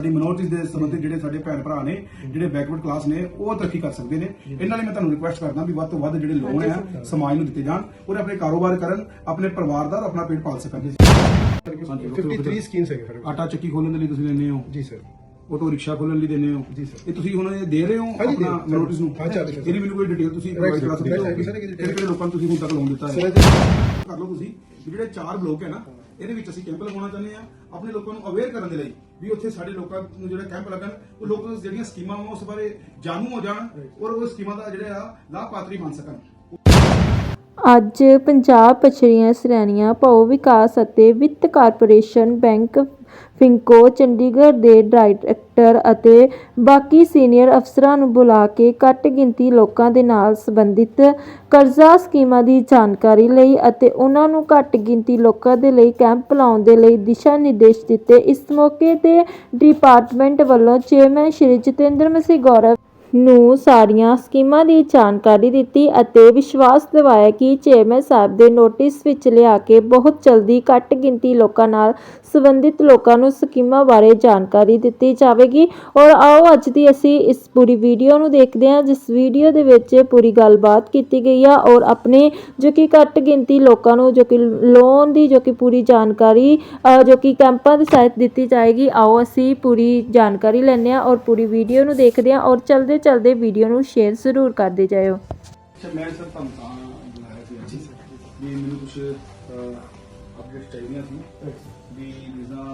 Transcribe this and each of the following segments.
ਸਾਡੀ ਮਿਨੋਰਟੀਜ਼ ਦੇ ਸੰਬੰਧਿਤ ਜਿਹੜੇ ਸਾਡੇ ਭੈਣ ਭਰਾ ਨੇ ਜਿਹੜੇ ਬੈਕਵਰਡ ਕਲਾਸ ਨੇ ਉਹ ਤਰੱਕੀ ਕਰ ਸਕਦੇ ਨੇ। ਇਹਨਾਂ ਲਈ ਮੈਂ ਤੁਹਾਨੂੰ ਰਿਕੁਐਸਟ ਕਰਦਾ ਵੀ ਵੱਧ ਤੋਂ ਵੱਧ ਜਿਹੜੇ ਲੋਨ ਆ ਸਮਾਜ ਨੂੰ ਦਿੱਤੇ ਜਾਣ ਔਰ ਆਪਣੇ ਕਾਰੋਬਾਰ ਕਰਨ ਆਪਣੇ ਪਰਿਵਾਰ ਦਾ ਔਰ ਆਪਣਾ ਪੇਟ ਪਾਲ ਸਕਣ। 53 ਸਕੀਮਸ ਹੈਗੇ ਸਰ ਆਟਾ ਚੱਕੀ ਖੋਲਣ ਦੇ ਲਈ ਤੁਸੀਂ ਲੈਂਦੇ ਹੋ? ਜੀ ਸਰ। ਆਟੋ ਰਿਕਸ਼ਾ ਖੋਲਣ ਲਈ ਦਿੰਦੇ ਹੋ? ਜੀ ਸਰ। ਇਹ ਤੁਸੀਂ ਹੁਣ ਇਹ ਦੇ ਰਹੇ ਹੋ ਆਪਣਾ। ਨੋਟਿਸ ਨੂੰ। ਇਹਦੀ ਮੈਨੂੰ ਕੋਈ ਡਿਟੇਲ ਤੁਸੀਂ ਪ੍ਰੋਵਾਈਡ ਕਰਾ ਸਕਦੇ ਹੋ। ਕਿਹੜੇ ਕਿਹੜੇ ਲੋਕਾਂ ਨੂੰ ਤੁਸੀਂ ਹੁਣ ਤੱਕ ਲੋਨ ਦਿੱਤਾ ਹੈ? ਕਰ ਲਓ ਤੁਸੀਂ। ਜਿਹੜੇ ਚਾਰ ਬਲੋਕ ਹੈ ਨਾ ਇਹਦੇ ਵਿੱਚ ਅਸੀਂ ਕੈਂਪ ਲਗਾਉਣਾ ਚਾਹੁੰਦੇ ਆ ਆਪਣੇ ਲੋਕਾਂ ਨੂੰ ਅਵੇਅਰ ਕਰਨ ਦੇ ਲਈ ਵੀ ਉੱਥੇ ਸਾਡੇ ਲੋਕਾਂ ਨੂੰ ਜਿਹੜਾ ਕੈਂਪ ਲੱਗਣ ਉਹ ਲੋਕ ਜਿਹੜੀਆਂ ਸਕੀਮਾਂ ਉਸ ਬਾਰੇ ਜਾਣੂ ਹੋ ਜਾਣ ਔਰ ਉਹ ਸਕੀਮਾਂ ਦਾ ਜਿਹੜੇ ਆ ਲਾਭਪਾਤਰੀ ਬਣ ਸਕਣ। ਅੱਜ ਪੰਜਾਬ ਪਛੜੀਆਂ ਸ਼੍ਰੇਣੀਆਂ ਭਊ ਵਿਕਾਸ ਅਤੇ ਵਿੱਤ ਕਾਰਪੋਰੇਸ਼ਨ ਬੈਂਕ ਫਿੰਕੋ ਚੰਡੀਗੜ੍ਹ ਦੇ ਡਾਇਰੈਕਟਰ ਅਤੇ ਬਾਕੀ ਸੀਨੀਅਰ ਅਫਸਰਾਂ ਨੂੰ ਬੁਲਾ ਕੇ ਘੱਟ ਗਿਣਤੀ ਲੋਕਾਂ ਦੇ ਨਾਲ ਸੰਬੰਧਿਤ ਕਰਜ਼ਾ ਸਕੀਮਾਂ ਦੀ ਜਾਣਕਾਰੀ ਲਈ ਅਤੇ ਉਹਨਾਂ ਨੂੰ ਘੱਟ ਗਿਣਤੀ ਲੋਕਾਂ ਦੇ ਲਈ ਕੈਂਪ ਲਾਉਣ ਦੇ ਲਈ ਦਿਸ਼ਾ ਨਿਰਦੇਸ਼ ਦਿੱਤੇ। ਇਸ ਮੌਕੇ ਤੇ ਡਿਪਾਰਟਮੈਂਟ ਵੱਲੋਂ ਚੇਅਰਮੈਨ ਸ਼੍ਰੀ ਜਤਿੰਦਰ ਮਸੀਹ ਗੌਰਵ ਨੂੰ ਸਾਰੀਆਂ ਸਕੀਮਾਂ ਦੀ ਜਾਣਕਾਰੀ ਦਿੱਤੀ ਅਤੇ ਵਿਸ਼ਵਾਸ ਦਿਵਾਇਆ ਕਿ ਚੇਅਰਮੈਨ ਸਾਹਿਬ ਦੇ ਨੋਟਿਸ ਵਿੱਚ ਲਿਆ ਕੇ ਬਹੁਤ ਜਲਦੀ ਘੱਟ ਗਿਣਤੀ ਲੋਕਾਂ ਨਾਲ ਸੰਬੰਧਿਤ ਲੋਕਾਂ ਨੂੰ ਸਕੀਮਾਂ ਬਾਰੇ ਜਾਣਕਾਰੀ ਦਿੱਤੀ ਜਾਵੇਗੀ। ਔਰ ਆਓ ਅੱਜ ਦੀ ਅਸੀਂ ਇਸ ਪੂਰੀ ਵੀਡੀਓ ਨੂੰ ਦੇਖਦੇ ਹਾਂ, ਜਿਸ ਵੀਡੀਓ ਦੇ ਵਿੱਚ ਪੂਰੀ ਗੱਲਬਾਤ ਕੀਤੀ ਗਈ ਆ ਔਰ ਆਪਣੇ ਜੋ ਕਿ ਘੱਟ ਗਿਣਤੀ ਲੋਕਾਂ ਨੂੰ, ਜੋ ਕਿ ਲੋਨ ਦੀ, ਜੋ ਕਿ ਪੂਰੀ ਜਾਣਕਾਰੀ ਜੋ ਕਿ ਕੈਂਪਾਂ ਦੇ ਸਹਾਇਤ ਦਿੱਤੀ ਜਾਏਗੀ, ਆਓ ਅਸੀਂ ਪੂਰੀ ਜਾਣਕਾਰੀ ਲੈਂਦੇ ਹਾਂ ਔਰ ਪੂਰੀ ਵੀਡੀਓ ਨੂੰ ਦੇਖਦੇ ਹਾਂ ਔਰ ਚਲਦੇ ਚਲਦੇ ਵੀਡੀਓ ਨੂੰ ਸ਼ੇਅਰ ਜ਼ਰੂਰ ਕਰਦੇ ਜਾਇਓ। ਅੱਛਾ ਮੈਂ ਸਰ ਤੁਹਾਨੂੰ ਤਾਂ ਬੁਲਾਇਆ ਸੀ ਜੀ ਸਰ। ਵੀ ਮੈਨੂੰ ਕੁਝ ਅਪਡੇਟ ਚਾਹੀਦੀਆਂ ਸੀ। ਵੀ ਜਿੱਦਾਂ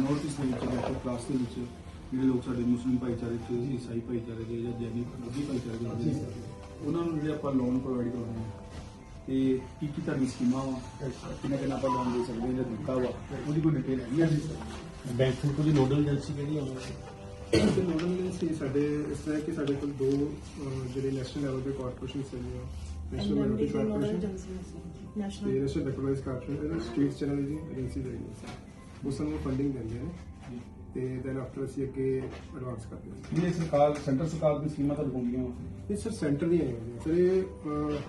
ਨੋਟਿਸ ਦੇ ਵਿੱਚ ਬੈਠੋ ਕਲਾਸ ਦੇ ਵਿੱਚ ਜਿਹੜੇ ਲੋਕ ਸਾਡੇ ਮੁਸਲਿਮ ਭਾਈਚਾਰੇ ਚ ਈਸਾਈ ਭਾਈਚਾਰੇ ਦੇ ਜਾਂ ਜੈਨੀ ਅਰਬੀ ਭਾਈਚਾਰੇ ਦੇ ਹੁੰਦੇ ਨੇ, ਉਹਨਾਂ ਨੂੰ ਜਿਹੜੇ ਆਪਾਂ ਲੋਨ ਪ੍ਰੋਵਾਈਡ ਕਰਾਉਂਦੇ ਹਾਂ ਤੇ ਕੀ ਕੀ ਤੁਹਾਡੀ ਸਕੀਮਾਂ ਵਾ? ਕਿੰਨਾ ਕਿੰਨਾ ਆਪਾਂ ਲੋਨ ਦੇ ਸਕਦੇ ਹਾਂ ਜਾਂ ਦਿੱਤਾ ਵਾ? ਉਹਦੀ ਕੋਈ ਡਿਟੇਲ ਹੈਗੀ ਹੈ ਜੀ ਸਰ? ਬੈਂਕ ਫਿੰਕੋ ਦੀ ਨੋਡਲ ਏਜੰਸੀ ਕਿਹੜੀ ਹੈ ਤੇ ਨੋਡਲ ਏਜੰਸੀ ਸਾਡੇ ਇਸ ਤਰ੍ਹਾਂ ਹੈ ਕਿ ਸਾਡੇ ਕੋਲ ਦੋ ਅਹ, ਜਿਹੜੇ ਨੈਸ਼ਨਲ ਲੈਵਲ ਦੇ ਕਾਰਪੋਰੇਸ਼ਨਸ ਹੈਗੀਆਂ ਨੈਸ਼ਨਲ ਮੈਨੋਰਟੀ ਕਾਰਪੋਰੇਸ਼ਨ ਤੇ ਨੈਸ਼ਨਲ ਡੈਕੋਰਾਈਜ਼ ਕਾਰਪੋਰੇਸ਼ਨ ਸਟੇਟ ਚੈਨਲ ਦੀ ਏਜੰਸੀ ਹੈਗੀ ਉਹ ਸਾਨੂੰ ਫੰਡਿੰਗ ਦਿੰਦੇ ਨੇ ਤੇ ਦੈਨ ਆਫਟਰ ਅਸੀਂ ਅੱਗੇ ਐਡਵਾਂਸ ਕਰਦੇ ਹਾਂ ਇਹ ਸਰਕਾਰ ਸੈਂਟਰ ਸਰਕਾਰ ਦੀ ਸਕੀਮਾਂ ਤਾਂ ਲਗਾਉਂਦੀਆਂ ਵਾ। ਇਹ ਸਰ ਸੈਂਟਰ ਦੀਆਂ ਹੈਗੀਆਂ ਸਰ ਇਹ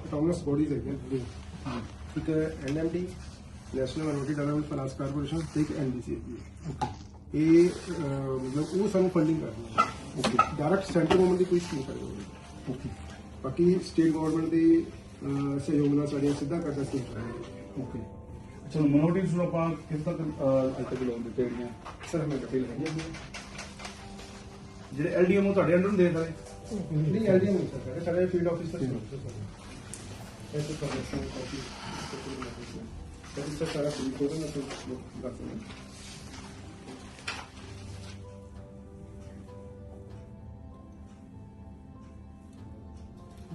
ਅਟੋਨਮਸ ਬੋਡੀਜ਼ ਹੈਗੀਆਂ ਦੋ ਇੱਕ NMD national minority development finance corporation ਤੇ ਇੱਕ ਐਨਡੀਸੀ ਹੈਗੀ ਹੈ। ਇਹ ਅਹ, ਮਤਲਬ ਉਹ ਸਾਨੂੰ ਫੰਡਿੰਗ ਕਰਦੀ ਹੈ ਓਕੇ ਡਾਇਰੈਕਟ ਸੈਂਟਰ ਗਵਰਨਮੈਂਟ ਦੀ ਕੋਈ ਸਕੀਮ ਕਰਦੀ ਓਕੇ ਬਾਕੀ ਸਟੇਟ ਗਵਰਨਮੈਂਟ ਦੇ ਅਹ, ਸਹਿਯੋਗ ਨਾਲ ਸਾਡੀਆਂ ਸਿੱਧਾ ਕਰਦਾ ਸਕੀਮ ਚੱਲਦੀ ਓਕੇ ਅੱਛਾ ਮਿਨੋਰਟੀਜ਼ ਨੂੰ ਆਪਾਂ ਕਿਸ ਤੱਕ ਅਹ, ਅੱਜ ਤੱਕ ਲੋਨ ਦਿੱਤੇ ਗਏ ਸਰ ਹਮੇ ਡਿਟੇਲ ਹੈ ਜਿਹੜੇ ਐਲਡੀਐਮ ਤੁਹਾਡੇ ਅੰਡਰ ਨੂੰ ਦੇ ਸਾਰੇ ਨਹੀਂ ਆਈਡੀਆ ਨਹੀਂ ਸਰ ਸਾਡੇ ਸਾਡੇ ਫੀਲਡ ਆਫਿਸ ਤੱਕ ਐਸੇ ਪ੍ਰੋਜੈਕਸ਼ਨ ਕਾਪੀ ਸਰ ਸਾਰਾ ਫੀਲਡ ਹੋਗਾ ਨਾ तो ਦੱਸ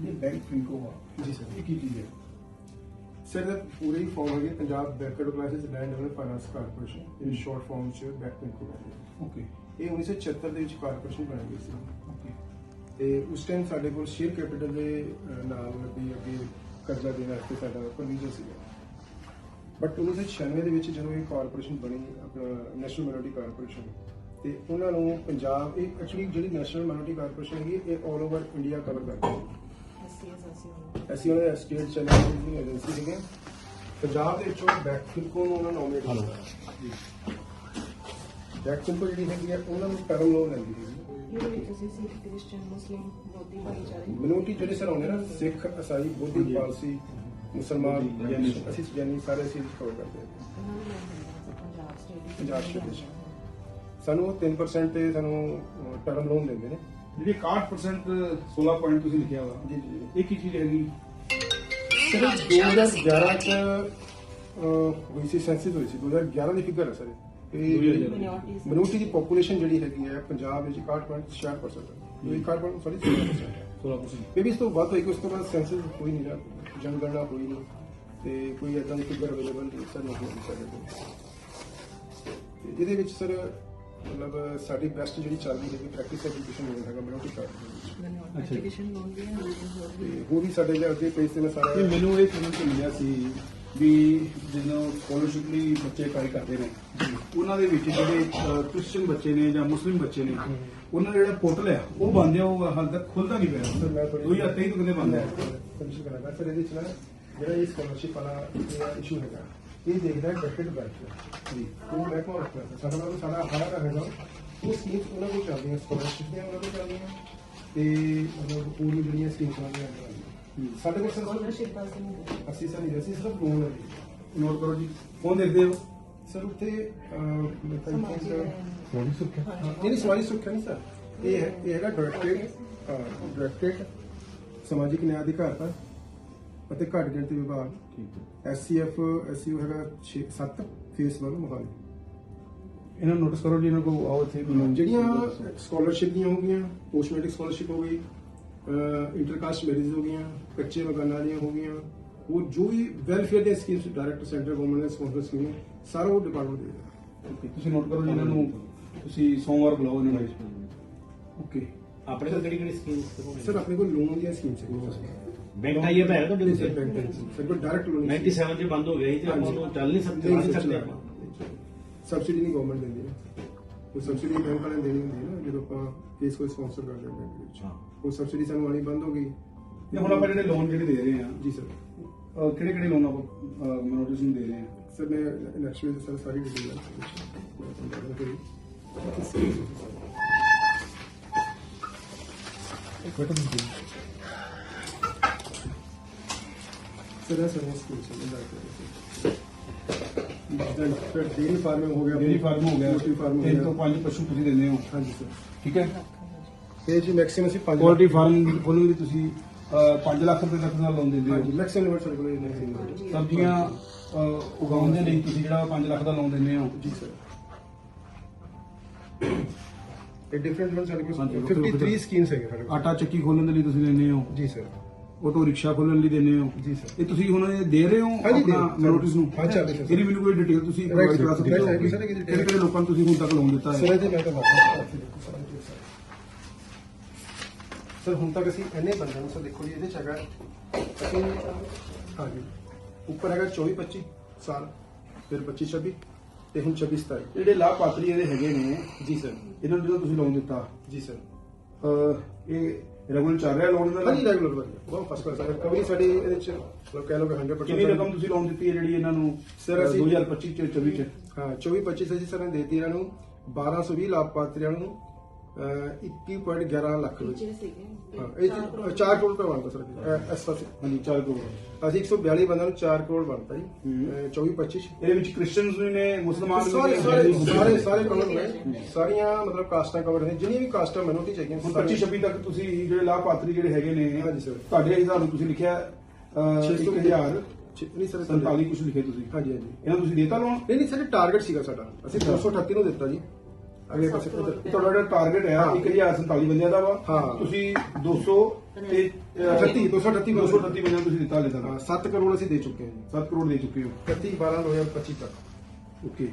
ਇਹ ਬੈਂਕ ਫਿੰਕੋ ਆ। ਜੀ ਸਰ। ਇਹ ਕੀ ਚੀਜ਼ ਹੈ? ਸਰ ਦਾ ਪੂਰੇ ਹੀ ਫਾਰਮ ਹੈਗੇ Punjab backward classes land development finance corporation in short form ਚ ਬੈਕ ਪਿੰਕੋ ਹੈ ਓਕੇ। ਇਹ 1976 ਦੇ ਵਿੱਚ ਕਾਰਪੋਰੇਸ਼ਨ ਬਣਾਈ ਗਈ ਸੀ। ਓਕੇ। ਤੇ ਉਸ ਟਾਈਮ ਸਾਡੇ ਕੋਲ ਸ਼ੇਅਰ ਕੈਪੀਟਲ ਦੇ ਨਾਲ ਵੀ ਅੱਗੇ ਕਰਜ਼ਾ ਦੇਣ ਵਾਸਤੇ ਸਾਡਾ ਪ੍ਰੋਵੀਜ਼ਨ ਸੀਗਾ। ਬਟ 1996 ਦੇ ਵਿੱਚ ਜਦੋਂ ਇਹ ਕਾਰਪੋਰੇਸ਼ਨ ਬਣੀ ਆਪਣਾ ਨੈਸ਼ਨਲ ਮਾਈਨੋਰਿਟੀ ਕਾਰਪੋਰੇਸ਼ਨ ਤੇ ਉਹਨਾਂ ਨੂੰ ਪੰਜਾਬ ਇਹ ਐਕਚੁਅਲੀ ਜਿਹੜੀ ਨੈਸ਼ਨਲ ਮਾਈਨੋਰਿਟੀ ਕਾਰਪੋਰੇਸ਼ਨ ਹੈਗੀ ਇਹ 올 ਓਵਰ ਇੰਡੀਆ ਕਵਰ ਕਰਦੀ ਹੈ। ਅਸੀਂ ਉਹਨਾਂ ਦੇ ਸਟੇਟ ਚੈਨਲ ਦੀ ਏਜੰਸੀ ਸੀਗੇ। ਪੰਜਾਬ ਦੇ ਵਿੱਚੋਂ ਬੈਕ ਫਿਲਕੋ ਨੂੰ ਉਹਨਾਂ ਨੋਮੀਨੇਟ ਕੀਤਾ। ਜੀ। ਬੈਕ ਫਿਲਕੋ ਜਿਹੜੀ ਹੈਗੀ ਹੈ ਉਹਨਾਂ ਨੂੰ ਟਰਮ ਲੋਨ ਲੈਂਦੀ ਹੈਗੀ ਇਹਦੇ ਵਿੱਚ ਅਸੀਂ ਸਿੱਖ ਕ੍ਰਿਸਚੀਅਨ ਮੁਸਲਿਮ ਬੋਧੀ ਭਾਈਚਾਰੇ। ਮਿਨੋਰਟੀ ਜਿਹੜੇ ਸਰ ਆਉਂਦੇ ਨਾ ਸਿੱਖ ਈਸਾਈ ਬੋਧੀ ਪਾਲਸੀ ਮੁਸਲਮਾਨ ਜੈਨੀ। ਅਸੀਂ ਜੈਨੀ ਸਾਰੇ ਅਸੀਂ ਕਵਰ ਕਰਦੇ ਹਾਂ। ਸੀ ਪੰਜਾਬ ਸਟੇਟ ਸਾਨੂੰ ਉਹ 3% ਤੇ ਸਾਨੂੰ ਟਰਮ ਲੋਨ ਦਿੰਦੇ ਨੇ। ਜਿਹੜੀ 61% 16 ਪੁਆਇੰਟ ਤੁਸੀਂ ਲਿਖਿਆ ਵਾ ਜੀ ਜੀ ਇਹ ਕੀ ਚੀਜ਼ ਹੈਗੀ? ਸਰ 2011 ਚ ਅਹ, ਹੋਈ ਸੀ ਸੈਂਸਿਸ ਹੋਈ ਸੀ 2011 ਦੀ ਫਿਗਰ ਹੈ ਸਰ ਇਹ। 2011 ਮਿਨੋਰਟੀ ਦੀ ਪੋਪੂਲੇਸ਼ਨ ਜਿਹੜੀ ਹੈਗੀ ਹੈ ਪੰਜਾਬ ਵਿੱਚ 61.66% ਹੈ। ਇਹ 61 ਸੌਰੀ 16% ਹੈ। 16% ਇਹ ਵੀ ਇਸ ਤੋਂ ਵੱਧ ਹੋਈ ਕਿ ਉਸ ਤੋਂ ਬਾਅਦ ਸੈਂਸਸ ਹੋਈ ਨਹੀਂ ਰਿਹਾ ਜਨਗਣਨਾ ਹੋਈ ਨਹੀਂ ਤੇ ਕੋਈ ਏਦਾਂ ਦੀ ਫਿਗਰ ਅਵੇਲੇਬਲ ਨਹੀਂ ਸਰ ਨਹੀਂ ਹੋਈ ਸਾਡੇ ਕੋਲ। ਤੇ ਇਹਦੇ ਵਿੱਚ ਸਰ ਮਤਲਬ ਸਾਡੀ ਬੈਸਟ ਜਿਹੜੀ ਚੱਲ ਰਹੀ ਹੈਗੀ ਪ੍ਰੈਕਟਿਸ ਐਜੂਕੇਸ਼ਨ ਲੋਨ ਹੈਗਾ ਮਿਨੋਰਟੀ ਕਾਰਡ ਦੇ ਵਿੱਚ ਐਜੂਕੇਸ਼ਨ ਲੋਨ ਵੀ ਹੈ ਹੋਰ ਵੀ ਤੇ ਉਹ ਵੀ ਸਾਡੇ ਜਿਹੜੇ ਅੱਗੇ ਪੇਜ ਤੇ ਮੈਂ ਸਾਰਾ ਇਹ ਮੈਨੂੰ ਇਹ ਸੁਣਨ ਚ ਮਿਲਿਆ ਸੀ ਵੀ ਜਦੋਂ ਸਕਾਲਰਸ਼ਿਪ ਲਈ ਬੱਚੇ ਅਪਲਾਈ ਕਰਦੇ ਨੇ ਉਹਨਾਂ ਦੇ ਵਿੱਚ ਜਿਹੜੇ ਕ੍ਰਿਸਚੀਅਨ ਬੱਚੇ ਨੇ ਜਾਂ ਮੁਸਲਿਮ ਬੱਚੇ ਨੇ ਉਹਨਾਂ ਦਾ ਜਿਹੜਾ ਪੋਰਟਲ ਹੈ ਉਹ ਬੰਦ ਹੈ ਉਹ ਹਾਲ ਤੱਕ ਖੁੱਲਦਾ ਨਹੀਂ ਸਰ ਪਿਆ। ਮੈਂ 2023 ਤੋਂ ਕਹਿੰਦੇ ਬੰਦ ਹੈ। ਕੰਡੀਸ਼ਨ ਕਰਾਂਗਾ ਸਰ ਇਹਦੇ ਵਿੱਚ ਨਾ ਜਿਹੜਾ ਇਹ ਸਕਾਲਰਸ਼ਿਪ ਵਾਲਾ ਇਸ਼ੂ ਹੈਗਾ ਇਹ ਦੇਖਦਾ ਹੈ ਬੈਕਟ ਬੈਕ ਜੀ ਉਹ ਰੱਖਦਾ ਹੈ। ਸਾਡਾ ਮਤਲਬ ਸਾਡਾ ਹਾਰਾ ਹੈਗਾ ਉਹ ਸਕੀਮਸ ਉਹਨਾਂ ਕੋਲ ਚੱਲਦੀਆਂ ਸਕਾਲਰਸ਼ਿਪ ਦੀਆਂ ਉਹਨਾਂ ਕੋਲ ਚੱਲਦੀਆਂ? ਤੇ ਮਤਲਬ ਵੀ ਜਿਹੜੀਆਂ ਸਕੀਮਸ ਉਹਨਾਂ ਦੀਆਂ ਚੱਲਦੀਆਂ ਸਾਡੇ ਕੋਲ ਸਕਾਲਰਸ਼ਿਪ ਦਾ ਅਸੀਂ ਨਹੀਂ ਅਸੀਂ ਸਿਰਫ ਲੋਨ ਹੈ। ਨੋਟ ਕਰੋ ਜੀ। ਫੋਨ ਦੇਖਦੇ ਹੋ। ਸਰ ਉੱਥੇ ਅਹ, ਮੈਂ ਤਾਂ ਸਮਾਜੀ think, ਦੇ- ਨਹੀਂ ਨਹੀਂ ਸਮਾਜਿਕ ਸੁਰੱਖਿਆ ਨਹੀਂ ਸਰ? ਇਹ ਹੈ ਇਹ ਹੈਗਾ ਡਾਇਰੈਕਟਰੇਟ ਡਾਇਰੈਕਟਰੇਟ ਸਮਾਜਿਕ ਨਿਆਂ ਅਧਿਕਾਰਤਾ ਅਤੇ ਘੱਟ ਗਿਣਤੀ ਵਿਭਾਗ। ਠੀਕ ਹੈ। ਐਸਸੀਐਫ ਐਸਸੀਓ ਹੈਗਾ 6 7 ਫੇਸ 1 ਮੋਹਾਲੀ। ਇਹਨਾਂ ਨੂੰ ਨੋਟਿਸ ਕਰੋ ਜੀ ਇਹਨਾਂ ਕੋਲ ਆਓ ਇੱਥੇ। ਜਿਹੜੀਆਂ ਸਕਾਲਰਸ਼ਿਪ ਦੀਆਂ ਹੋ ਗਈਆਂ ਪੋਸਟ ਮੈਟ੍ਰਿਕ ਸਕਾਲਰਸ਼ਿਪ ਹੋ ਗਈ ਇੰਟਰਕਾਸਟ ਮੈਰਿਜ ਹੋ ਗਈਆਂ ਕੱਚੇ ਮਕਾਨਾਂ ਦੀਆਂ ਹੋ ਗਈਆਂ ਉਹ ਜੋ ਵੀ ਵੈਲਫੇਅਰ ਦੀਆਂ ਸਕੀਮਸ ਡਾਇਰੈਕਟ ਸੈਂਟਰ ਗਵਰਨਮੈਂਟ ਨੇ ਸਪਾਂਸਰ ਸਕੀਮ ਸਾਰਾ ਉਹ ਡਿਪਾਰਟਮੈਂਟ ਦੇਗਾ ਤੁਸੀਂ ਨੋਟ ਕਰੋ ਜੀ ਇਹਨਾਂ ਨੂੰ ਤੁਸੀਂ ਸੋਮਵਾਰ ਬੁਲਾਓ ਇਹਨਾਂ ਨੂੰ। ਓਕੇ ਆਪਣੇ ਕੋਲ ਕਿਹੜੀ ਕਿਹੜੀ ਸਕੀਮ ਸਰ ਆਪਣੇ ਕੋਲ ਲੋਨ ਦੀਆਂ ਸਕੀਮਸ ਹੈ ਬੈਂਕ ਆਈਏ ਤਾਂ ਹੈ ਤੁਹਾਡੇ ਕੋਲ? ਸਰ ਬੈਂਕ ਟੈਕਸ ਸਰ ਕੋਲ ਡਾਇਰੈਕਟ ਲੋਨ 97 ਚ ਬੰਦ ਹੋ ਗਿਆ ਸੀ ਤੇ ਆਪਾਂ ਨੂੰ ਚੱਲ ਨਹੀਂ ਸਕਦੇ ਚੱਲ ਨਹੀਂ ਸਕਦੇ ਆਪਾਂ। ਸਬਸਿਡੀ ਨਹੀਂ ਗਵਰਨਮੈਂਟ ਦਿੰਦੀ ਹੈ ਉਹ ਸਬਸਿਡੀ ਬੈਂਕ ਵਾਲਿਆਂ ਦੇਣੀ ਹੁੰਦੀ ਹੈ ਨਾ ਜਦੋਂ ਆਪਾਂ ਕੇਸ ਕੋਈ ਸਪਾਂਸਰ ਕਰਦੇ ਹਾਂ। ਬੈਂਕ ਵਿੱਚ ਹਾਂ। ਉਹ ਸਬਸਿਡੀ ਸਾਨੂੰ ਆਣੀ ਬੰਦ ਹੋ ਗਈ। ਇਹ ਹੁਣ ਆਪਾਂ ਜਿਹੜੇ ਲੋਨ ਜਿਹੜੇ ਦੇ ਰਹੇ ਆ ਜੀ ਸਰ। ਕਿਹੜੇ ਕਿਹੜੇ ਲੋਨ ਆਪਾਂ ਨੋਟਿਸ ਨੂੰ ਦੇ ਰਹੇ ਆ ਸਰ ਮੈਂ ਨੈਕਸਟ ਵੀਕ ਸਰ ਸਾਰੀ ਡਿਟੇਲ ਗਿਆ ਡੇਰੀ ਫਾਰਮ ਹੋ ਗਿਆ। ਪੋਲਟਰੀ ਫਾਰਮ ਹੋ ਤਿੰਨ ਤੋਂ ਗਿਆ ਪੰਜ ਪਸ਼ੂ ਤੁਸੀਂ ਦਿੰਦੇ ਹੋ। ਹਾਂਜੀ ਸਰ। ਠੀਕ ਹੈ? ਇਹ ਜੀ ਮੈਕਸਿਮਮ ਅਸੀਂ 5 ਪੋਲਟਰੀ ਫਾਰਮ ਖੋਲ੍ਹਣ ਲਈ ਤੁਸੀਂ 5 ਲੱਖ ਰੁਪਏ ਤੱਕ ਦਾ ਲੋਨ ਦਿੰਦੇ ਹਾਂਜੀ ਹੋ ਮੈਕਸਿਮਮ ਲਿਮਿਟ ਸਾਡੇ ਕੋਲ ਇਹ ਨਹੀਂ ਹੈ। ਸਬਜ਼ੀਆਂ ਅਹ, ਉਗਾਉਣ ਦੇ ਲਈ ਤੁਸੀਂ ਜਿਹੜਾ 5 ਲੱਖ ਦਾ ਲੋਨ ਦਿੰਦੇ ਹੋ। ਜੀ ਸਰ। ਇਹ ਡਿਫਰੈਂਟ ਲੋਨ ਸਾਡੇ ਹਾਂਜੀ, ਕੋਲ ਵੱਖਰੇ 53 ਸਕੀਮਸ ਹੈਗੇ ਸਾਡੇ ਕੋਲ। ਆਟਾ ਚੱਕੀ ਖੋਲ੍ਹਣ ਦੇ ਲਈ ਤੁਸੀਂ ਦਿੰਦੇ ਹੋ। ਜੀ ਸਰ। ਆਟੋ ਰਿਕਸ਼ਾ ਖੋਲ੍ਹਣ ਲਈ ਦਿੰਦੇ ਹੋ? ਜੀ ਸਰ। ਇਹ ਤੁਸੀਂ ਹੁਣ ਇਹ ਦੇ ਰਹੇ ਹੋ ਹਾਂਜੀ, ਦੇ ਆਪਣਾ ਰਹੇ। ਨੋਟਿਸ ਨੂੰ? ਹਾਂ, ਚੱਲ ਰਿਹਾ ਸਰ। ਇਹਦੀ ਮੈਨੂੰ ਕੋਈ ਡਿਟੇਲ ਤੁਸੀਂ Right, ਪ੍ਰੋਵਾਈਡ sir. ਕਰਾ ਸਕਦੇ Right, ਹੋ sir. ਕਿਹੜੇ ਕਿਹੜੇ ਕਿਹੜੇ ਲੋਕਾਂ ਨੂੰ ਤੁਸੀਂ ਹੁਣ ਤੱਕ ਲੋਨ ਦਿੱਤਾ ਸਰ ਹੈ ਇਹਦੇ ਮੈਂ ਤਾਂ ਬਾਤ ਸਰ ਹੁਣ ਤੱਕ ਅਸੀਂ ਇੰਨੇ ਬੰਦਿਆਂ ਨੂੰ ਸਰ ਦੇਖੋ ਜੀ ਇਹਦੇ ਚ ਹੈਗਾ ਅਸੀਂ ਹਾਂਜੀ ਉੱਪਰ ਹੈਗਾ 24 25 ਸਾਲ ਫਿਰ 25 26 ਤੇ ਹੁਣ 26 27 ਜਿਹੜੇ ਲਾਭਪਾਤਰੀ ਇਹਦੇ ਹੈਗੇ ਨੇ ਜੀ ਸਰ। ਇਹਨਾਂ ਨੂੰ ਜਦੋਂ ਤੁਸੀਂ ਲੋਨ ਦਿੱਤਾ? ਜੀ ਸਰ। ਅਹ, ਇਹ ਰੈਗੂਲਰ ਚੱਲ ਰਿਹਾ ਲੋਨ ਦਾ? ਰੈਗੂਲਰ ਵਧੀਆ ਬਹੁਤ ਫਸਟ ਕਲਾਸ ਹੈ। ਕਵਰੀ ਸਾਡੀ ਇਹਦੇ ਚ ਮਤਲਬ ਕਹਿ ਲਓ ਕਿ 100% ਕਿੰਨੀ ਰਕਮ ਤੁਸੀਂ ਲੋਨ ਦਿੱਤੀ ਹੈ ਜਿਹੜੀ ਇਹਨਾਂ ਨੂੰ Sir, ਅਸੀਂ- 2025 ਚ 24 ਚ? ਹਾਂ 24 25 ਅਸੀਂ ਸਰ ਨੇ ਦੇਤੀ ਇਹਨਾਂ ਨੂੰ। 1220 ਲਾਭਪਾਤਰੀਆਂ ਨੂੰ 21.11 ਲੱਖ ਵਿੱਚ ਟੀਚਰ ਸੀਗੇ। ਹਾਂ ਇਹ 4 ਕਰੋੜ ਰੁਪਏ ਬਣਦਾ ਸਰ ਇਹ- ਇਸ ਪਾਸੇ ਹਾਂਜੀ 4 ਕਰੋੜ ਅਸੀਂ 142 ਬੰਦਿਆਂ ਨੂੰ 4 ਕਰੋੜ ਬਣਦਾ ਜੀ। ਹੂੰ। 24 25 ਇਹਦੇ ਵਿੱਚ ਕ੍ਰਿਸਚੀਅਨਸ ਵੀ ਨੇ ਮੁਸਲਮਾਨ ਵੀ ਸਾਰੇ ਨੇ। ਸਾਰੇ ਹਿੰਦੂ ਵੀ ਸਾਰੇ ਨੇ। ਸਾਰੇ ਕਵਰ ਨੇ ਸਾਰੀਆਂ ਮਤਲਬ ਕਾਸਟਾਂ ਕਵਰ ਨੇ। ਜਿੰਨੀ ਵੀ ਕਾਸਟਾਂ ਮਿਨੋਰਟੀ ਚਾਹੀਦੀਆਂ। ਹੁਣ 25 26 ਤੱਕ ਤੁਸੀਂ ਜਿਹੜੇ ਲਾਭਪਾਤਰੀ ਜਿਹੜੇ ਹੈਗੇ ਨੇ ਹਾਂਜੀ sir। ਤੁਹਾਡੇ ਹਿਸਾਬ ਨਾਲ ਤੁਸੀਂ ਲਿਖਿਆ 6000 ਨਹੀਂ ਸਰ 47 ਕੁਝ ਲਿਖੇ ਤੁਸੀਂ। ਹਾਂਜੀ ਹਾਂਜੀ। ਇਹਨਾਂ ਨੂੰ ਤੁਸੀਂ ਦੇਤਾ ਲੋਨ ਨਹੀਂ ਨਹੀਂ ਸਰ ਟਾਰਗੇਟ ਸੀਗਾ ਸਾਡਾ। ਅਸੀਂ 238 ਨੂੰ ਦਿੱਤਾ ਜੀ। ਅਗਲੇ ਪਾਸੇ ਤੁਹਾਡਾ ਜਿਹੜਾ ਟਾਰਗੇਟ ਹੈ ਹਾਂ। 1047 ਬੰਦਿਆਂ ਦਾ ਵਾ ਹਾਂ। ਤੁਸੀਂ 200 ਤੇ 38 238 238 ਬੰਦਿਆਂ ਨੂੰ ਤੁਸੀਂ ਦਿੱਤਾ ਹਲੇ ਤੱਕ। ਹਾਂ 7 ਕਰੋੜ ਅਸੀਂ ਦੇ ਚੁੱਕੇ ਹਾਂ ਜੀ। 7 ਕਰੋੜ ਦੇ ਚੁੱਕੇ ਹੋ। 31 12 2025 ਤੱਕ। ਓਕੇ।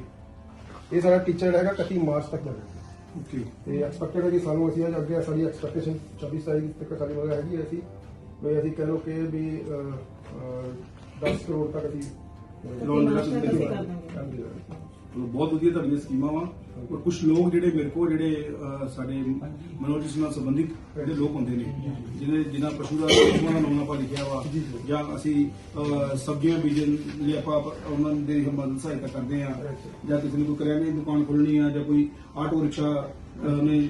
ਇਹ ਸਾਡਾ ਟੀਚਰ ਹੈਗਾ 31 ਮਾਰਚ ਤੱਕ ਲੱਗੇਗਾ ਓਕੇ। ਤੇ ਐਕਸਪੈਕਟਡ ਹੈ ਕਿ ਸਾਨੂੰ ਅਸੀਂ ਅੱਜ ਅੱਗੇ ਸਾਡੀ ਐਕਸਪੈਕਟੇਸ਼ਨ 26 ਤਾਰੀਖ ਤੱਕ ਸਾਡੀ ਮਤਲਬ ਹੈਗੀ ਹੈ ਅਸੀਂ। ਵੀ ਅਸੀਂ ਕਹਿ ਲਓ ਕਿ ਵੀ ਅਹ, ਅਹ, 10 ਕਰੋੜ ਤੱਕ ਅਸੀਂ ਲੋਨ ਜਿਹੜਾ ਤੁਸੀਂ ਦੇ ਕਰ ਦਾਂਗੇ। ਬਹੁਤ ਵਧੀਆ ਤੁਹਾਡੀਆਂ ਸਕੀਮਾਂ ਵਾ ਔਰ ਕੁਝ ਲੋਕ ਜਿਹੜੇ ਮੇਰੇ ਕੋਲ ਜਿਹੜੇ ਅਹ, ਸਾਡੇ ਮਨੋਰਟੀਸ ਨਾਲ ਸੰਬੰਧਿਤ ਜਿਹੜੇ ਲੋਕ ਹੁੰਦੇ ਨੇ ਜਿਹਨੇ ਜਿਨ੍ਹਾਂ ਪਸ਼ੂ ਦਾ ਪਸ਼ੂਆਂ ਦਾ ਨਾਮ ਆਪਾਂ ਲਿਖਿਆ ਵਾ ਜਾਂ ਅਸੀਂ ਅਹ, ਸਬਜ਼ੀਆਂ ਬੀਜਣ ਲਈ ਆਪਾਂ ਆਪਾਂ ਉਹਨਾਂ ਦੇ ਮਦਦ ਸਹਾਇਤਾ ਕਰਦੇ ਆ ਜਾਂ ਕਿਸੇ ਨੇ ਕੋਈ ਕਰਿਆਨੇ ਦੀ ਦੁਕਾਨ ਖੋਲਣੀ ਆ ਜਾਂ ਕੋਈ ਆਟੋ ਰਿਕਸ਼ਾ ਅਹ, ਨੇ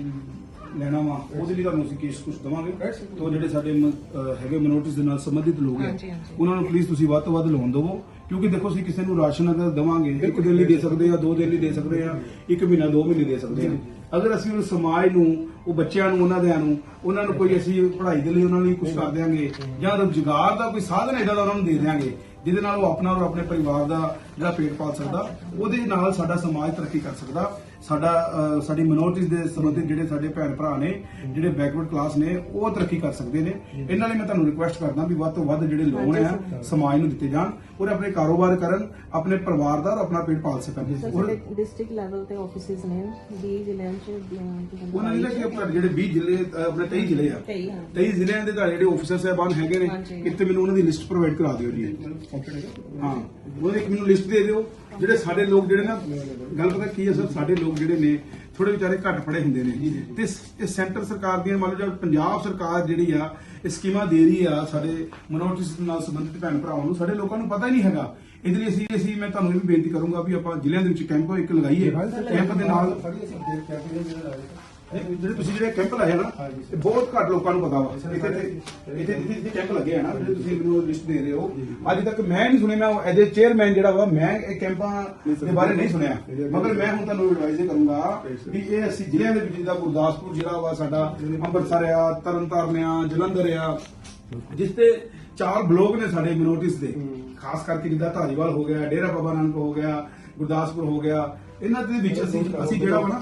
ਲੈਣਾ ਵਾ ਉਹਦੇ ਲਈ ਤੁਹਾਨੂੰ ਅਸੀਂ ਕੇਸ ਕੁਝ ਦਵਾਂਗੇ ਤੋਂ ਜਿਹੜੇ ਸਾਡੇ ਮ- ਅਹ, ਹੈਗੇ ਮਨੋਰਟੀਸ ਦੇ ਨਾਲ ਸੰਬੰਧਿਤ ਲੋਕ ਹੈ ਹਾਂਜੀ, ਹਾਂਜੀ। ਉਹਨਾਂ ਨੂੰ ਪਲੀਜ਼ ਤੁਸੀਂ ਵੱਧ ਤੋਂ ਵੱਧ ਲੋਨ ਦਿਵੋ ਕਿਉਂਕਿ ਦੇਖੋ ਅਸੀਂ ਕਿਸੇ ਨੂੰ ਰਾਸ਼ਨ ਅਗਰ ਦਵਾਂਗੇ ਇੱਕ ਦਿਨ ਲਈ ਦੇ ਸਕਦੇ ਆ ਦੋ ਦਿਨ ਲਈ ਦੇ ਸਕਦੇ ਆ ਇੱਕ ਮਹੀਨਾ ਦੋ ਮਹੀਨੇ ਦੇ ਸਕਦੇ ਆ। ਅਗਰ ਅਸੀਂ ਉਹ ਸਮਾਜ ਨੂੰ ਉਹ ਬੱਚਿਆਂ ਨੂੰ ਉਹਨਾਂ ਦਿਆਂ ਨੂੰ ਉਹਨਾਂ ਨੂੰ ਕੋਈ ਅਸੀਂ ਪੜ੍ਹਾਈ ਦੇ ਲਈ ਉਹਨਾਂ ਲਈ ਕੁਝ ਕਰ ਦਿਆਂਗੇ ਜਾਂ ਰੁਜ਼ਗਾਰ ਦਾ ਕੋਈ ਸਾਧਨ ਏਦਾਂ ਦਾ ਉਹਨਾਂ ਨੂੰ ਦੇ ਦਿਆਂਗੇ ਜਿਹਦੇ ਨਾਲ ਉਹ ਆਪਣਾ ਔਰ ਆਪਣੇ ਪਰਿਵਾਰ ਦਾ ਜਿਹੜਾ ਪੇਟ ਪਾਲ ਸਕਦਾ ਉਹਦੇ ਨਾਲ ਸਾਡਾ ਸਮਾਜ ਤਰੱਕੀ ਕਰ ਸਕਦਾ। ਸਾਡਾ ਸਾਡੀ ਮਿਨੋਰਟੀਜ਼ ਦੇ ਸੰਬੰਧਿਤ ਜਿਹੜੇ ਸਾਡੇ ਭੈਣ ਭਰਾ ਨੇ ਜਿਹੜੇ ਬੈਕਵਰਡ ਕਲਾਸ ਨੇ ਉਹ ਤਰੱਕੀ ਕਰ ਸਕਦੇ ਨੇ। ਇਹਨਾਂ ਲਈ ਮੈਂ ਤੁਹਾਨੂੰ ਰਿਕੁਐਸਟ ਕਰਦਾ ਵੀ ਵੱਧ ਤੋਂ ਵੱਧ ਜਿਹੜੇ ਲੋਨ ਆ ਸਮਾਜ ਨੂੰ ਦਿੱਤੇ ਜਾਣ ਔਰ ਆਪਣੇ ਕਾਰੋਬਾਰ ਕਰਨ ਆਪਣੇ ਪਰਿਵਾਰ ਦਾ ਔਰ ਆਪਣਾ ਪੇਟ ਪਾਲ ਸਕਣ। ਔਰ ਡਿਸਟ੍ਰਿਕਟ ਲੈਵਲ ਤੇ ਆਫਿਸਿਸ ਨੇ 20 ਜ਼ਿਲ੍ਹਿਆਂ ਚ ਉਹਨਾਂ ਨੇ ਆਪਣੇ ਜਿਹੜੇ 20 ਜ਼ਿਲ੍ਹੇ ਅਹ, ਆਪਣੇ 23 ਜ਼ਿਲ੍ਹੇ ਆ। 23 ਹਾਂ। 23 ਜ਼ਿਲ੍ਹਿਆਂ ਦੇ ਤੁਹਾਡੇ ਜਿਹੜੇ ਆਫੀਸਰ ਸਾਹਿਬਾਨ ਹੈਗੇ ਨੇ ਹਾਂਜੀ। ਕਿਤੇ ਮੈਨੂੰ ਉਹਨਾਂ ਦੀ ਲਿਸਟ ਪ੍ਰੋਵਾਈਡ ਕਰਾ ਦਿਓ ਜੀ। ਹਾਂ ਉਹਦੀ ਇੱਕ ਮੈਨੂੰ ਲਿਸਟ ਦੇ ਦਿਓ। ਜਿਹੜੇ ਸਾਡੇ ਲੋਕ ਜਿਹੜੇ ਨਾ ਗੱਲ ਪਤਾ ਕੀ ਹੈ ਸਰ ਸਾਡੇ ਲੋਕ ਜਿਹੜੇ ਨੇ ਥੋੜੇ ਵਿਚਾਰੇ ਘੱਟ ਪੜੇ ਹੁੰਦੇ ਨੇ। ਤੇ ਸ- ਇਹ ਸੈਂਟਰ ਸਰਕਾਰ ਦੀਆਂ ਮੰਨ ਲਓ ਜਾਂ ਪੰਜਾਬ ਸਰਕਾਰ ਜਿਹੜੀ ਆ ਇਹ ਸਕੀਮਾਂ ਦੇ ਰਹੀ ਆ ਸਾਡੇ ਮਨੋਰਟੀਸ ਨਾਲ ਸੰਬੰਧਿਤ ਭੈਣ ਭਰਾਵਾਂ ਨੂੰ ਸਾਡੇ ਲੋਕਾਂ ਨੂੰ ਪਤਾ ਹੀ ਨਹੀਂ ਹੈਗਾ। ਇਹਦੇ ਲਈ ਅਸੀਂ ਅਸੀਂ ਮੈਂ ਤੁਹਾਨੂੰ ਇਹ ਵੀ ਬੇਨਤੀ ਕਰੂੰਗਾ ਵੀ ਆਪਾਂ ਜ਼ਿਲ੍ਹਿਆਂ ਦੇ ਵਿੱਚ ਕੈਂਪ ਇੱਕ ਲਗਾਈਏ। ਕੈਂਪ ਦੇ ਨਾਲ ਸਾਡੀ ਅਸੀਂ ਦੇ ਜਿਹੜਾ ਲਾਇਆ ਜਿਹੜੇ ਤੁਸੀਂ ਜਿਹੜੇ ਕੈਂਪ ਲਾਏ ਨਾ, ਇਹ ਬਹੁਤ ਘੱਟ ਲੋਕਾਂ ਨੂੰ ਪਤਾ ਵਾ। ਇੱਥੇ ਤੇ ਇੱਥੇ ਇੱਥੇ ਇੱਥੇ ਕੈਂਪ ਲੱਗੇ ਆ ਨਾ, ਜਿਹੜੇ ਤੁਸੀਂ ਮੈਨੂੰ ਲਿਸਟ ਦੇ ਰਹੇ ਹੋ, ਅੱਜ ਤੱਕ ਮੈਂ ਨਹੀਂ ਸੁਣਿਆ, ਮੈਂ ਐਜ਼ ਅ ਚੇਅਰਮੈਨ ਜਿਹੜਾ ਵਾ, ਮੈਂ ਇਹ ਕੈਂਪਾਂ ਦੇ ਬਾਰੇ ਨਹੀਂ ਸੁਣਿਆ। ਮਗਰ ਮੈਂ ਹੁਣ ਤੁਹਾਨੂੰ ਐਡਵਾਈਜ਼ ਇਹ ਕਰੂੰਗਾ ਵੀ ਇਹ ਅਸੀਂ ਜ਼ਿਲ੍ਹਿਆਂ ਦੇ ਵਿੱਚ ਜਿੱਦਾਂ ਗੁਰਦਾਸਪੁਰ ਜ਼ਿਲ੍ਹਾ ਵਾ, ਸਾਡਾ ਅੰਮ੍ਰਿਤਸਰ ਆ, ਤਰਨਤਾਰਨ ਆ, ਜਲੰਧਰ ਆ, ਜਿਸ ਤੇ ਚਾਰ ਬਲੋਕ ਨੇ ਸਾਡੇ ਮਿਨੋਰਟੀਜ਼ ਦੇ। ਖਾਸ ਕਰਕੇ ਜਿੱਦਾਂ ਧਾਰੀਵਾਲ ਹੋ ਗਿਆ, ਡੇਰਾ ਬਾਬਾ ਨਾਨਕ ਹੋ ਗਿਆ, ਗੁਰਦਾਸਪੁਰ ਹੋ ਗਿਆ ਇਹਨਾਂ ਦੇ ਵਿੱਚ ਅਸੀਂ ਅਸੀਂ ਜਿਹੜਾ ਵਾ ਨਾ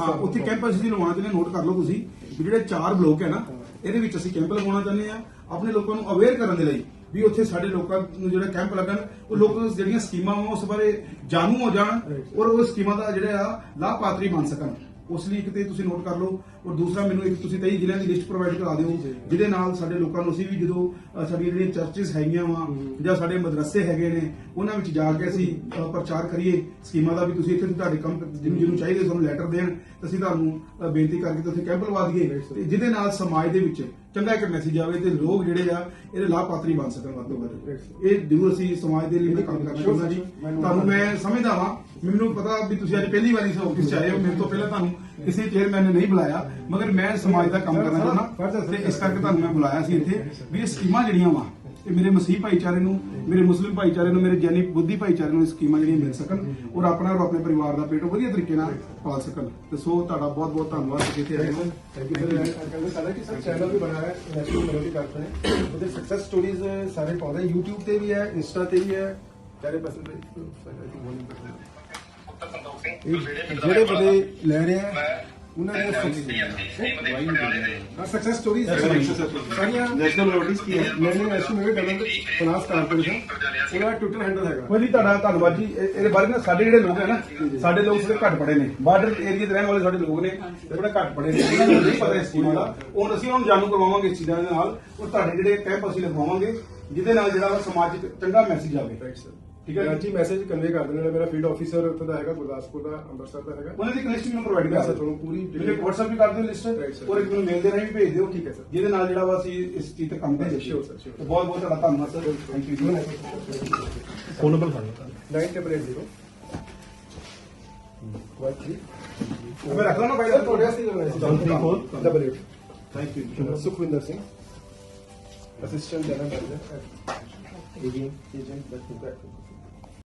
ਹਾਂ ਉੱਥੇ ਕੈਂਪ ਅਸੀਂ ਲਗਾਉਣਾ ਚਾਹੁੰਦੇ ਨੋਟ ਕਰ ਲਓ ਤੁਸੀਂ। ਵੀ ਜਿਹੜੇ ਚਾਰ ਬਲੋਕ ਹੈ ਨਾ ਇਹਦੇ ਵਿੱਚ ਅਸੀਂ ਕੈਂਪ ਲਗਾਉਣਾ ਚਾਹੁੰਦੇ ਆ ਆਪਣੇ ਲੋਕਾਂ ਨੂੰ ਅਵੇਅਰ ਕਰਨ ਦੇ ਲਈ ਵੀ ਉੱਥੇ ਸਾਡੇ ਲੋਕਾਂ ਨੂੰ ਜਿਹੜਾ ਕੈਂਪ ਲੱਗਣ ਉਹ ਲੋਕ ਜਿਹੜੀਆਂ ਸਕੀਮਾਂ ਵਾ ਉਸ ਬਾਰੇ ਜਾਣੂ ਹੋ ਜਾਣ ਔਰ ਉਹ ਸਕੀਮਾਂ ਦਾ ਜਿਹੜਾ ਆ ਲਾਭਪਾਤਰੀ ਬਣ ਸਕਣ। ਉਸ ਲਈ ਇੱਕ ਤੇ ਤੁਸੀਂ ਨੋਟ ਕਰ ਲਓ ਔਰ ਦੂਸਰਾ ਮੈਨੂੰ ਇੱਕ ਤੁਸੀਂ 23 ਜ਼ਿਲ੍ਹਿਆਂ ਦੀ ਲਿਸਟ ਪ੍ਰੋਵਾਈਡ ਕਰਾ ਦਿਓ ਜਿਹਦੇ ਨਾਲ ਸਾਡੇ ਲੋਕਾਂ ਨੂੰ ਅਸੀਂ ਵੀ ਜਦੋਂ ਅ, ਸਾਡੀਆਂ ਜਿਹੜੀਆਂ ਚਰਚਸ ਹੈਗੀਆਂ ਵਾ ਜਾਂ ਸਾਡੇ ਮਦਰਸੇ ਹੈਗੇ ਨੇ ਉਹਨਾਂ ਵਿੱਚ ਜਾ ਕੇ ਅਸੀਂ ਅ, ਪ੍ਰਚਾਰ ਕਰੀਏ ਸਕੀਮਾਂ ਦਾ ਵੀ ਤੁਸੀਂ ਇੱਥੇ ਤੁਹਾਡੇ ਕੰਮ ਜਿਹਨੂੰ ਜਿਹਨੂੰ ਚਾਹੀਦੇ ਸਾਨੂੰ ਲੈਟਰ ਦੇਣ ਤੇ ਅਸੀਂ ਤੁਹਾਨੂੰ ਅ, ਬੇਨਤੀ ਕਰਕੇ ਤੇ ਉੱਥੇ ਕੈਂਪ ਲਵਾ ਦਈਏ। ਤੇ ਜਿਹਦੇ ਨਾਲ ਸਮਾਜ ਦੇ ਵਿੱਚ ਚੰਗਾ ਇੱਕ ਮੈਸੇਜ ਆਵੇ ਤੇ ਲੋਕ ਜਿਹੜੇ ਆ, ਇਹਦੇ ਲਾਭਪਾਤਰੀ ਬਣ ਸਕਣ ਵੱਧ ਤੋਂ ਵੱਧ। ਇਹ ਜ਼ਰੂਰ ਅਸੀਂ ਸਮਾਜ ਦੇ ਲਈ ਮੈਂ ਕੰਮ ਕਰਨਾ ਚਾਹੁੰਦਾ ਜੀ। ਤੁਹਾਨੂੰ ਮੈਂ ਸਮਝਦਾ ਵਾਂ, ਮੈਨੂੰ ਪਤਾ ਵੀ ਤੁਸੀਂ ਅੱਜ ਪਹਿਲੀ ਵਾਰੀ ਇਸ ਆਫਿਸ ਚ ਆਏ ਹੋ, ਮੇਰੇ ਤੋਂ ਪਹਿਲਾਂ ਤੁਹਾਨੂੰ ਕਿਸੇ ਚੇਅਰਮੈਨ ਨੇ ਨਹੀਂ ਬੁਲਾਇਆ, ਮਗਰ ਮੈਂ ਸਮਾਜ ਦਾ ਕੰਮ ਕਰਨਾ ਚਾਹੁੰਦਾ। ਤੇ ਇਸ ਕਰਕੇ ਤੁਹਾਨੂੰ ਮੈਂ ਬੁਲਾਇਆ ਸੀ ਇੱਥੇ, ਵੀ ਇਹ ਸਕੀਮਾਂ ਜਿਹੜੀਆਂ ਵਾ ਇਹ ਮੇਰੇ ਮਸੀਹ ਭਾਈਚਾਰੇ ਨੂੰ ਮੇਰੇ ਮੁਸਲਿਮ ਭਾਈਚਾਰੇ ਨੂੰ ਮੇਰੇ ਜੈਨੀ ਬੁੱਧੀ ਭਾਈਚਾਰੇ ਨੂੰ ਇਹ ਸਕੀਮਾਂ ਜਿਹੜੀਆਂ ਮਿਲ ਸਕਣ ਔਰ ਆਪਣਾ ਔਰ ਆਪਣੇ ਪਰਿਵਾਰ ਦਾ ਪੇਟ ਵਧੀਆ ਤਰੀਕੇ ਨਾਲ ਪਾਲ ਸਕਣ। ਤੇ ਸੋ ਤੁਹਾਡਾ ਬਹੁਤ ਬਹੁਤ ਧੰਨਵਾਦ ਇੱਥੇ ਆਏ ਹੋ। ਥੈਂਕ ਯੂ ਸਰ ਕਹਿੰਦੇ ਸਾਡਾ ਕਿ ਸਰ ਚੈਨਲ ਵੀ ਬਣਾਇਆ ਹੈ ਨੈਸ਼ਨਲ ਮਿਲੋਡੀ ਕਰਦੇ ਨੇ ਉਹਦੇ ਸਕਸੈਸ ਸਟੋਰੀਜ਼ ਸਾਰੇ ਪਾਉਂਦੇ YouTube ਤੇ ਵੀ ਹੈ ਇੰਸਟਾ ਤੇ ਵੀ ਹੈ। ਸਾਰੇ ਪਾਸੇ ਤੇ ਇਹ ਜਿਹੜੇ ਬੰਦੇ ਲੈ ਰਹੇ ਆ ਉਹਨਾਂ ਨੇ ਸਕਸੈਸ ਸਟੋਰੀਜ਼ ਸਾਰੀਆਂ ਨੈਸ਼ਨਲ ਨੋਟਿਸ ਕੀ ਹੈ ਲੈਣੇ national minority development finance corporation ਉਹਦਾ ਟਵਿੱਟਰ ਹੈਂਡਲ ਹੈਗਾ ਕੋਈ ਨਹੀਂ ਤੁਹਾਡਾ ਧੰਨਵਾਦ ਜੀ ਇਹ- ਇਹਦੇ ਬਾਰੇ ਨਾ ਸਾਡੇ ਜਿਹੜੇ ਲੋਕ ਹੈ ਨਾ ਸਾਡੇ ਲੋਕ ਥੋੜੇ ਘੱਟ ਪੜੇ ਨੇ ਬਾਰਡਰ ਏਰੀਆ ਦੇ ਰਹਿਣ ਵਾਲੇ ਸਾਡੇ ਲੋਕ ਨੇ ਤੇ ਥੋੜੇ ਘੱਟ ਪੜੇ ਨੇ ਉਹਨਾਂ ਨੂੰ ਨਹੀਂ ਪਤਾ ਇਸ ਚੀਜ਼ ਦਾ ਹੁਣ ਅਸੀਂ ਉਹਨਾਂ ਨੂੰ ਜਾਣੂ ਕਰਵਾਵਾਂਗੇ ਇਸ ਚੀਜ਼ਾਂ ਦੇ ਨਾਲ ਔਰ ਤੁਹਾਡੇ ਜਿਹੜੇ ਕੈਂਪ ਅਸੀਂ ਲਗਵਾਵਾਂਗੇ ਜਿਹਦੇ ਨਾਲ ਜਿਹੜਾ ਵਾ ਸਮਾਜ 'ਚ ਚੰਗਾ ਮੈਸੇਜ ਆਵੇ ਰਾਈਟ ਸਰ ਠੀਕ ਹੈ ਜੀ। ਮੈਸੇਜ ਕਨਵੇ ਕਰ ਦੇਣਾ ਮੇਰਾ ਫੀਲਡ ਆਫੀਸਰ ਉੱਥੇ ਦਾ ਹੈਗਾ ਗੁਰਦਾਸਪੁਰ ਦਾ ਅੰਮ੍ਰਿਤਸਰ ਦਾ ਹੈਗਾ। ਉਹਨਾਂ ਦੀ ਲਿਸਟ ਮੈਨੂੰ ਪ੍ਰੋਵਾਈਡ ਕਰ ਸਰ ਤੁਹਾਨੂੰ ਪੂਰੀ ਜਿਹੜੇ WhatsApp ਵੀ ਕਰ ਦਿਓ ਲਿਸਟ. ਔਰ ਇੱਕ ਮੈਨੂੰ ਮੇਲ ਦੇ ਰਾਹੀਂ ਵੀ ਭੇਜ ਦਿਓ। ਠੀਕ ਹੈ, sir. ਜਿਹਦੇ ਨਾਲ ਜਿਹੜਾ ਵਾ ਅਸੀਂ ਇਸ ਚੀਜ਼ ਤੇ ਕੰਮ ਕਰ ਸਕੀਏ sure. ਤੇ ਬਹੁਤ ਬਹੁਤ ਤੁਹਾਡਾ ਧੰਨਵਾਦ ਸਰ ਥੈਂਕ ਯੂ ਜੀ ਫੋਨ ਨੰਬਰ ਸਾਨੂੰ 9880 13 ਮੈਂ ਰੱਖ ਲਵਾਂ ਸਰ ਤੁਹਾਡੇ ਵਾਸਤੇ ਲਗਾਇਆ double 8 thank you Sukhwinder Singh assistant general manager agent agent